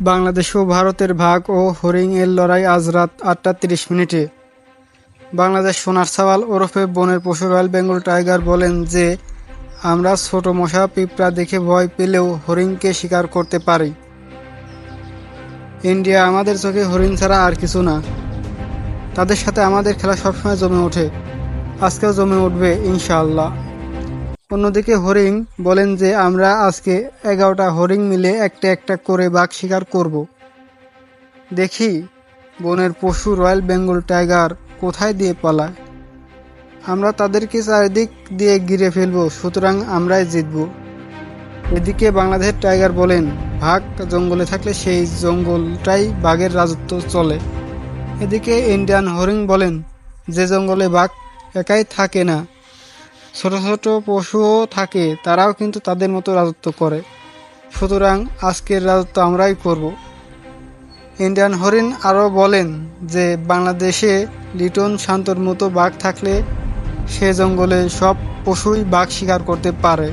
বাংলাদেশ ও ভারতের ভাগ ও হরিং এর লড়াই আজ রাত আটটা তিরিশ মিনিটে। বাংলাদেশ সোনার সাওয়াল ওরফে বনের পশু রয়্যাল বেঙ্গল টাইগার বলেন যে, আমরা ছোট মশা পিঁপড়া দেখে ভয় পেলেও হরিণকে শিকার করতে পারি। ইন্ডিয়া আমাদের চোখে হরিণ ছাড়া আর কিছু না। তাদের সাথে আমাদের খেলা সবসময় জমে ওঠে। আজকেও জমে উঠবে, ইনশাআল্লাহ। অন্যদিকে হরিং বলেন যে আমরা আজকে এগারোটা হরিং মিলে একটা একটা করে বাঘ শিকার করব। দেখি, বনের পশু রয়্যাল বেঙ্গল টাইগার কোথায় দিয়ে পালায়? আমরা তাদেরকে চারিদিক দিয়ে ঘিরে ফেলব, সুতরাং আমরাই জিতব। এদিকে বাংলাদেশের টাইগার বলেন, ভাগ জঙ্গলে থাকলে সেই জঙ্গলটাই বাঘের রাজত্ব চলে। এদিকে ইন্ডিয়ান হরিং বলেন, যে জঙ্গলে বাঘ একাই থাকে না ছোট ছোট পশুও থাকে, তারাও কিন্তু তাদের মতো রাজত্ব করে। সুতরাং আজকের রাজত্ব আমরাই করব। ইন্ডিয়ান হরিণ আরও বলেন যে, বাংলাদেশে লিটন শান্তর মতো বাঘ থাকলে সে জঙ্গলে সব পশুই বাঘ শিকার করতে পারে।